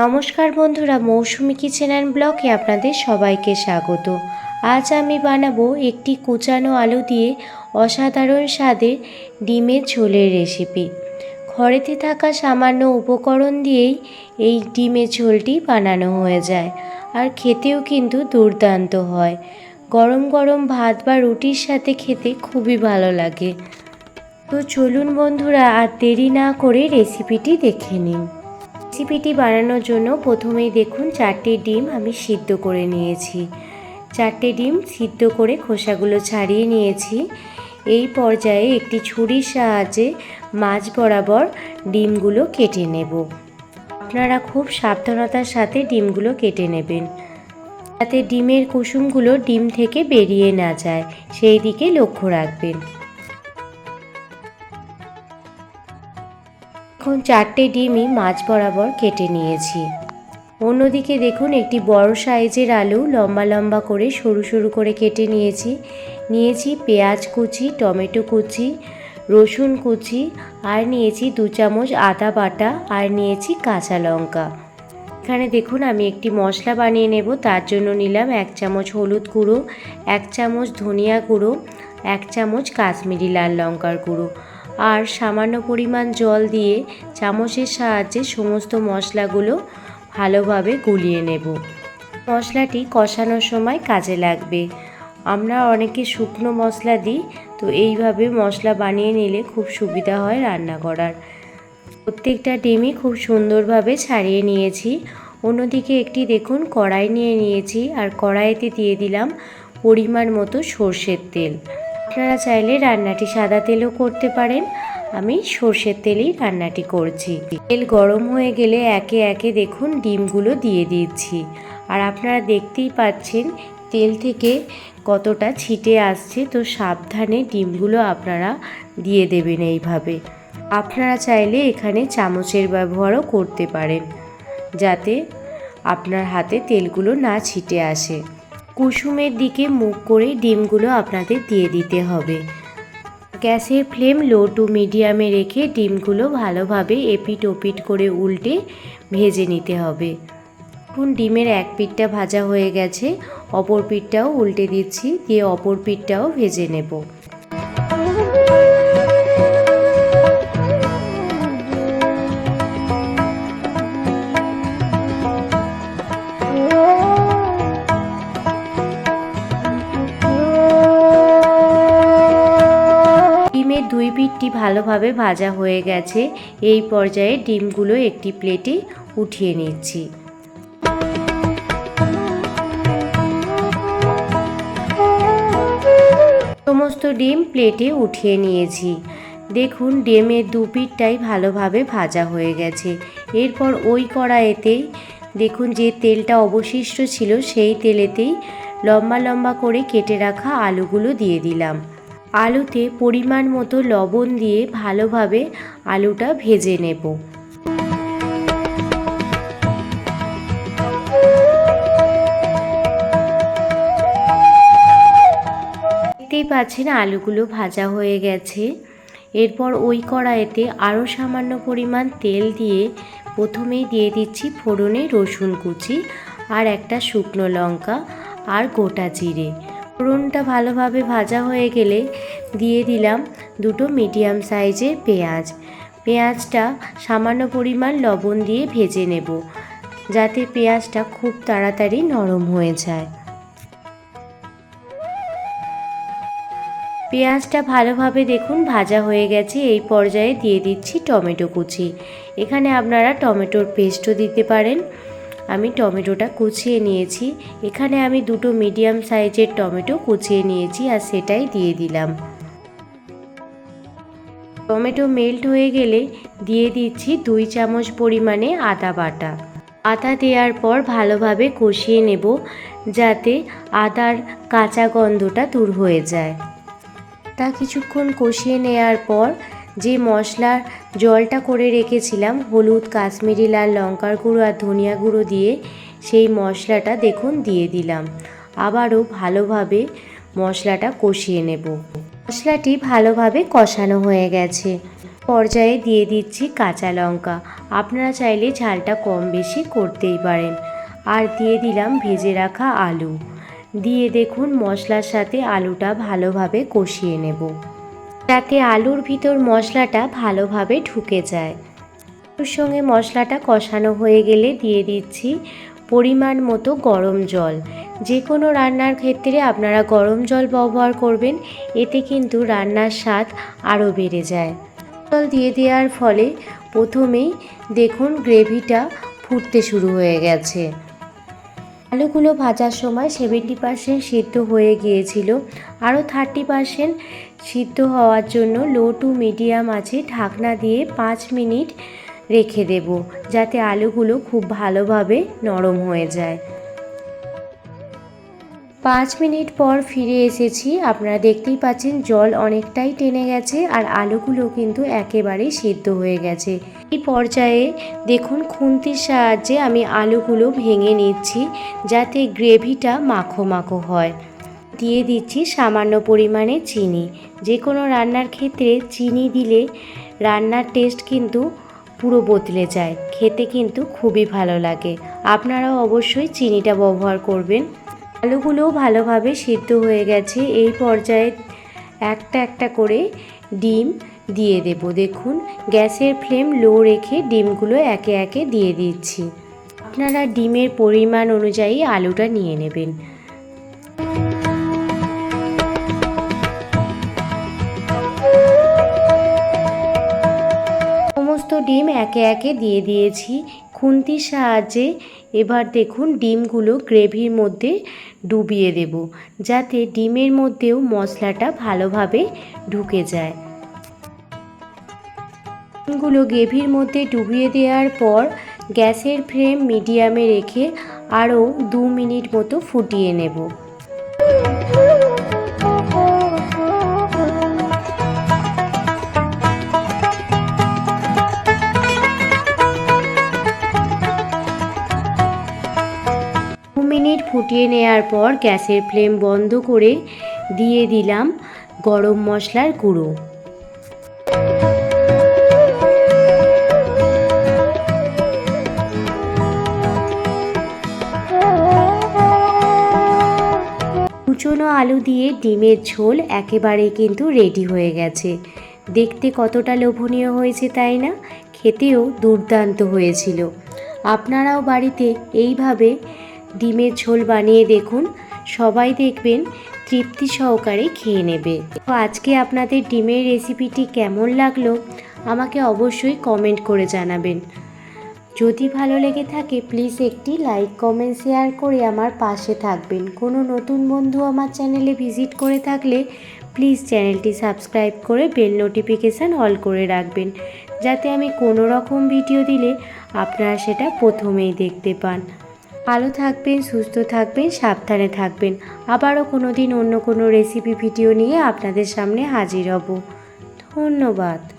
নমস্কার বন্ধুরা, মৌসুমি kitchen and ব্লকে আপনাদের সবাইকে স্বাগত। আজ আমি বানাবো একটি কুচানো আলু দিয়ে অসাধারণ স্বাদের ডিমের ঝোলের রেসিপি। ঘরেতে থাকা সামান্য উপকরণ দিয়েই এই ডিমের ঝোলটি বানানো হয়ে যায় আর খেতেও কিন্তু দুর্দান্ত হয়। গরম গরম ভাত বা রুটির সাথে খেতে খুবই ভালো লাগে। তো চলুন বন্ধুরা, আর দেরি না করে রেসিপিটি দেখে নিন রেসিপিটি বানানোর জন্য প্রথমেই দেখুন চারটে ডিম আমি সিদ্ধ করে নিয়েছি। চারটে ডিম সিদ্ধ করে খোসাগুলো ছাড়িয়ে নিয়েছি। এই পর্যায়ে একটি ছুরির সাহায্যে মাছ বরাবর ডিমগুলো কেটে নেব। আপনারা খুব সাবধানতার সাথে ডিমগুলো কেটে নেবেন। যাতে ডিমের কুসুমগুলো ডিম থেকে বেরিয়ে না যায়, সেই দিকে লক্ষ্য রাখবেন। এখন চারটে ডিমই মাছ বরাবর কেটে নিয়েছি। অন্যদিকে দেখুন, একটি বড় সাইজের আলু লম্বা লম্বা করে সরু সরু করে কেটে নিয়েছি। নিয়েছি পেঁয়াজ কুচি, টমেটো কুচি, রসুন কুচি, আর নিয়েছি দু চামচ আদা বাটা, আর নিয়েছি কাঁচা লঙ্কা। এখানে দেখুন, আমি একটি মশলা বানিয়ে নেব, তার জন্য নিলাম এক চামচ হলুদ গুঁড়ো, এক চামচ ধনিয়া গুঁড়ো, এক চামচ কাশ্মীরি লাল লঙ্কার গুঁড়ো। আর সামান্য পরিমাণ জল দিয়ে চামচের সাহায্যে সমস্ত মশলাগুলো ভালোভাবে গুলিয়ে নেব। মশলাটি কষানোর সময় কাজে লাগবে। আমরা অনেকে শুকনো মশলা দিই, তো এইভাবে মশলা বানিয়ে নিলে খুব সুবিধা হয় রান্না করার। প্রত্যেকটা ডিমই খুব সুন্দরভাবে ছাড়িয়ে নিয়েছি। অন্যদিকে একটি দেখুন, কড়াই নিয়ে নিয়েছি, আর কড়াইতে দিয়ে দিলাম পরিমাণ মতো সর্ষের তেল। আপনারা চাইলে রান্নাটি সাদা তেলও করতে পারেন। আমি সর্ষের তেলেই রান্নাটি করছি। তেল গরম হয়ে গেলে একে একে দেখুন ডিমগুলো দিয়ে দিচ্ছি। আর আপনারা দেখতেই পাচ্ছেন তেল থেকে কতটা ছিটে আসছে, তো সাবধানে ডিমগুলো আপনারা দিয়ে দেবেন এইভাবে। আপনারা চাইলে এখানে চামচের ব্যবহারও করতে পারেন, যাতে আপনার হাতে তেলগুলো না ছিটে আসে। কুসুমের দিকে মুখ করে ডিমগুলো আপনাদের দিয়ে দিতে হবে। গ্যাসের ফ্লেম লো টু মিডিয়ামে রেখে ডিমগুলো ভালোভাবে এপিট ওপিট করে উল্টে ভেজে নিতে হবে। এখন ডিমের এক পিঠটা ভাজা হয়ে গেছে। অপর পিঠটাও উল্টে দিচ্ছি, দিয়ে অপর পিঠটাও ভেজে নেব। দুই পিঠটি ভালোভাবে ভাজা হয়ে গেছে। এই পর্যায়ে ডিমগুলো একটি প্লেটে উঠিয়ে নিচ্ছি। সমস্ত ডিম প্লেটে উঠিয়ে নিয়েছি। দেখুন, ডিমের দু পিঠটাই ভালোভাবে ভাজা হয়ে গেছে। এরপর ওই কড়াইতেই দেখুন, যে তেলটা অবশিষ্ট ছিল, সেই তেলেতেই লম্বা লম্বা করে কেটে রাখা আলুগুলো দিয়ে দিলাম। আলুতে পরিমাণ মতো লবণ দিয়ে ভালোভাবে আলুটা ভেজে নেব। দেখতেই পাচ্ছেন আলুগুলো ভাজা হয়ে গেছে। এরপর ওই কড়াইতে আরও সামান্য পরিমাণ তেল দিয়ে প্রথমেই দিয়ে দিচ্ছি ফোড়নে রসুন কুচি আর একটা শুকনো লঙ্কা আর গোটা জিরে। ফোড়নটা ভালোভাবে ভাজা হয়ে গেলে দিয়ে দিলাম দুটো মিডিয়াম সাইজের পেঁয়াজ। পেঁয়াজটা সামান্য পরিমাণ লবণ দিয়ে ভেজে নেব, যাতে পেঁয়াজটা খুব তাড়াতাড়ি নরম হয়ে যায়। পেঁয়াজটা ভালোভাবে দেখুন ভাজা হয়ে গেছে, এই পর্যায়ে দিয়ে দিচ্ছি টমেটো কুচি। এখানে আপনারা টমেটোর পেস্টও দিতে পারেন। আমি টমেটোটা কুচিয়ে নিয়েছি। এখানে আমি দুটো মিডিয়াম সাইজের টমেটো কুচিয়ে নিয়েছি আর সেটাই দিয়ে দিলাম। টমেটো মেল্ট হয়ে গেলে দিয়ে দিচ্ছি দুই চামচ পরিমাণে আদা বাটা। আদা দেওয়ার পর ভালোভাবে কষিয়ে নেব যাতে আদার কাঁচা গন্ধটা দূর হয়ে যায়। তা কিছুক্ষণ কষিয়ে নেওয়ার পর যে মশলার জলটা করে রেখেছিলাম, হলুদ, কাশ্মীরি লাল লঙ্কার গুঁড়ো আর ধনিয়া গুঁড়ো দিয়ে সেই মশলাটা দেখুন দিয়ে দিলাম। আবারও ভালোভাবে মশলাটা কষিয়ে নেব। মশলাটি ভালোভাবে কষানো হয়ে গেছে। পর্যায়ে দিয়ে দিচ্ছি কাঁচা লঙ্কা। আপনারা চাইলে ঝালটা কম বেশি করতেই পারেন। আর দিয়ে দিলাম ভেজে রাখা আলু। দিয়ে দেখুন মশলার সাথে আলুটা ভালোভাবে কষিয়ে নেব। যাতে আলুর ভিতর মশলাটা ভালোভাবে ঢুকে যায়। আলুর সঙ্গে মশলাটা কষানো হয়ে গেলে দিয়ে দিচ্ছি পরিমাণ মতো গরম জল। যে কোনো রান্নার ক্ষেত্রে আপনারা গরম জল ব্যবহার করবেন, এতে কিন্তু রান্নার স্বাদ আরও বেড়ে যায়। জল দিয়ে দেওয়ার ফলে প্রথমেই দেখুন গ্রেভিটা ফুটতে শুরু হয়ে গেছে। আলুগুলো ভাজার সময় সেভেন্টি পার্সেন্ট সিদ্ধ হয়ে গিয়েছিল। আরও থার্টি পার্সেন্ট সিদ্ধ হওয়ার জন্য লো টু মিডিয়াম আছে, ঢাকনা দিয়ে পাঁচ মিনিট রেখে দেব, যাতে আলুগুলো খুব ভালোভাবে নরম হয়ে যায়। পাঁচ মিনিট পর ফিরে এসেছি। আপনারা দেখতেই পাচ্ছেন, জল অনেকটাই টেনে গেছে আর আলুগুলো কিন্তু একেবারেই সিদ্ধ হয়ে গেছে। এই পর্যায়ে দেখুন খুন্তির সাহায্যে আমি আলুগুলো ভেঙে নিচ্ছি, যাতে গ্রেভিটা মাখো মাখো হয়। দিয়ে দিচ্ছি সামান্য পরিমাণে চিনি। যে কোনো রান্নার ক্ষেত্রে চিনি দিলে রান্নার টেস্ট কিন্তু পুরো বদলে যায়। খেতে কিন্তু খুবই ভালো লাগে। আপনারাও অবশ্যই চিনিটা ব্যবহার করবেন। আলুগুলোও ভালোভাবে সিদ্ধ হয়ে গেছে। এই পর্যায়ে একটা একটা করে ডিম দিয়ে দেব। দেখুন, গ্যাসের ফ্লেম লো রেখে ডিমগুলো একে একে দিয়ে দিচ্ছি। আপনারা ডিমের পরিমাণ অনুযায়ী আলুটা নিয়ে নেবেন। সমস্ত ডিম একে একে দিয়ে দিয়েছি। খুন্তির সাহায্যে এবার দেখুন ডিমগুলো গ্রেভির মধ্যে ডুবিয়ে দেব, যাতে ডিমের মধ্যেও মশলাটা ভালোভাবে ঢুকে যায়। ডিমগুলো গ্রেভির মধ্যে ডুবিয়ে দেওয়ার পর গ্যাসের ফ্লেম মিডিয়ামে রেখে আরও দু মিনিট মতো ফুটিয়ে নেব। ফুটিয়ে নেওয়ার পর গ্যাসের ফ্লেম বন্ধ করে দিয়ে দিলাম গরম মশলার গুঁড়ো। কুচনো আলু দিয়ে ডিমের ঝোল একেবারে কিন্তু রেডি হয়ে গেছে। দেখতে কতটা লোভনীয় হয়েছে তাই না? খেতেও দুর্দান্ত হয়েছিল। আপনারাও বাড়িতে এইভাবে ডিমের ঝোল বানিয়ে দেখুন। সবাই দেখবেন তৃপ্তি সহকারে খেয়ে নেবে। তো আজকে আপনাদের ডিমের রেসিপিটি কেমন লাগল আমাকে অবশ্যই কমেন্ট করে জানাবেন। যদি ভালো লেগে থাকে প্লিজ একটি লাইক, কমেন্ট, শেয়ার করে আমার পাশে থাকবেন। কোনো নতুন বন্ধু আমার চ্যানেলে ভিজিট করে থাকলে প্লিজ চ্যানেলটি সাবস্ক্রাইব করে বেল নোটিফিকেশান অল করে রাখবেন। যাতে আমি কোনো রকম ভিডিও দিলে আপনারা সেটা প্রথমেই দেখতে পান। ভালো থাকবেন, সুস্থ থাকবেন, সাবধানে থাকবেন। আবারও কোনো দিন অন্য কোনো রেসিপি ভিডিও নিয়ে আপনাদের সামনে হাজির হব। ধন্যবাদ।